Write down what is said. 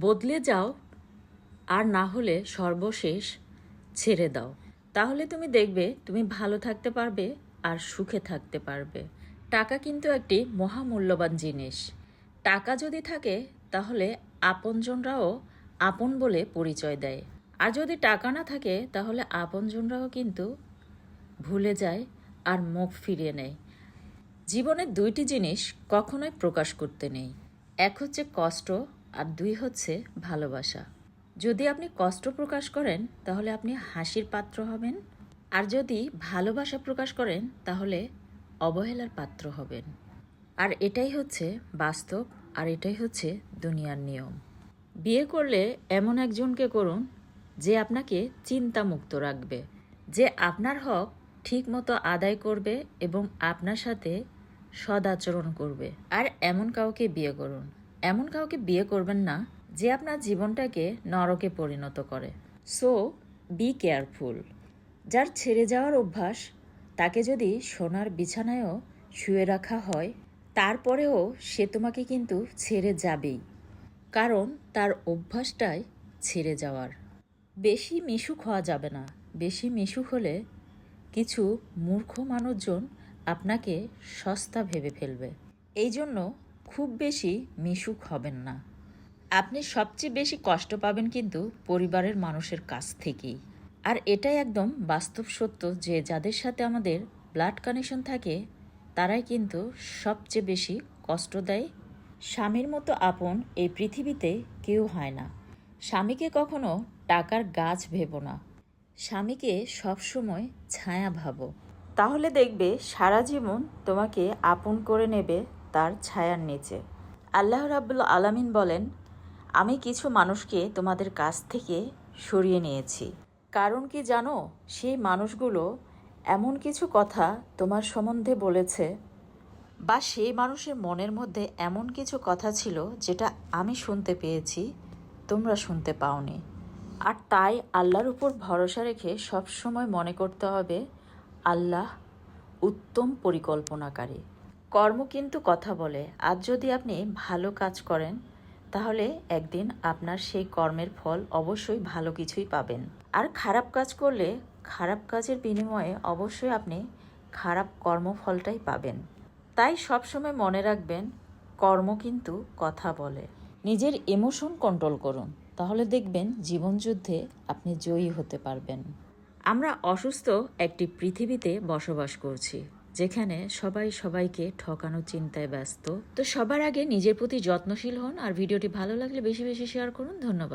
বদলে যাও আর না হলে সর্বশেষ ছেড়ে দাও। তাহলে তুমি দেখবে তুমি ভালো থাকতে পারবে আর সুখে থাকতে পারবে। টাকা কিন্তু একটি মহামূল্যবান জিনিস। টাকা যদি থাকে, তাহলে আপনজনরাও আপন বলে পরিচয় দেয়। আর যদি টাকা না থাকে, তাহলে আপনজনরাও কিন্তু ভুলে যায় আর মুখ ফিরিয়ে নেয়। জীবনের দুইটি জিনিস কখনোই প্রকাশ করতে নেই। এক হচ্ছে কষ্ট আর দুই হচ্ছে ভালোবাসা। যদি আপনি কষ্ট প্রকাশ করেন, তাহলে আপনি হাসির পাত্র হবেন। আর যদি ভালোবাসা প্রকাশ করেন, তাহলে অবহেলার পাত্র হবেন। আর এটাই হচ্ছে বাস্তব, আর এটাই হচ্ছে দুনিয়ার নিয়ম। বিয়ে করলে এমন একজনকে করুন, যে আপনাকে চিন্তামুক্ত রাখবে, যে আপনার হক ঠিকমতো আদায় করবে এবং আপনার সাথে সদাচরণ করবে। আর এমন কাউকে বিয়ে করুন। এমন কাউকে বিয়ে করবেন না যে আপনার জীবনটাকে নরকে পরিণত করে। সো বি কেয়ারফুল যার ছেড়ে যাওয়ার অভ্যাস, তাকে যদি সোনার বিছানায়ও শুয়ে রাখা হয়, তারপরেও সে তোমাকে কিন্তু ছেড়ে যাবেই। কারণ তার অভ্যাসটাই ছেড়ে যাওয়ার। বেশি মিশুক হওয়া যাবে না। বেশি মিশুক হলে কিছু মূর্খ মানুষজন আপনাকে সস্তা ভেবে ফেলবে। এই জন্য খুব বেশি মিশুক হবেন না। আপনি সবচেয়ে বেশি কষ্ট পাবেন কিন্তু পরিবারের মানুষের কাছ থেকেই। আর এটাই একদম বাস্তব সত্য যে যাদের সাথে আমাদের ব্লাড কানেকশন থাকে, তারাই কিন্তু সবচেয়ে বেশি কষ্ট দেয়। স্বামীর মতো আপন এই পৃথিবীতে কেউ হয় না। স্বামীকে কখনো টাকার গাছ ভেবো না। স্বামীকে সবসময় ছায়া ভাবো। তাহলে দেখবে সারা জীবন তোমাকে আপন করে নেবে তার ছায়ার নিচে। আল্লাহ রাব্বুল আলামিন বলেন, আমি কিছু মানুষকে তোমাদের কাছ থেকে সরিয়ে নিয়েছি। কারণ কি জানো, সেই মানুষগুলো এমন কিছু কথা তোমার সম্বন্ধে বলেছে বা সেই মানুষের মনের মধ্যে এমন কিছু কথা ছিল যেটা আমি শুনতে পেয়েছি, তোমরা শুনতে পাওনি। আর তাই আল্লাহর উপর ভরসা রেখে সব সময় মনে করতে হবে, আল্লাহ উত্তম পরিকল্পনাকারী। কর্ম কিন্তু কথা বলে। আজ যদি আপনি ভালো কাজ করেন, তাহলে একদিন আপনার সেই কর্মের ফল অবশ্যই ভালো কিছুই পাবেন। আর খারাপ কাজ করলে খারাপ কাজের বিনিময়ে অবশ্যই আপনি খারাপ কর্মফলটাই পাবেন। তাই সবসময় মনে রাখবেন, কর্ম কিন্তু কথা বলে। নিজের ইমোশন কন্ট্রোল করুন। তাহলে দেখবেন জীবনযুদ্ধে আপনি জয়ী হতে পারবেন। আমরা অসুস্থ একটি পৃথিবীতে বসবাস করছি। যেখানে সবাই সবাইকে ঠকানোর চিন্তায় ব্যস্ত। তো সবার আগে নিজের প্রতি যত্নশীল হন আর ভিডিওটি ভালো লাগলে বেশি বেশি শেয়ার করুন। ধন্যবাদ।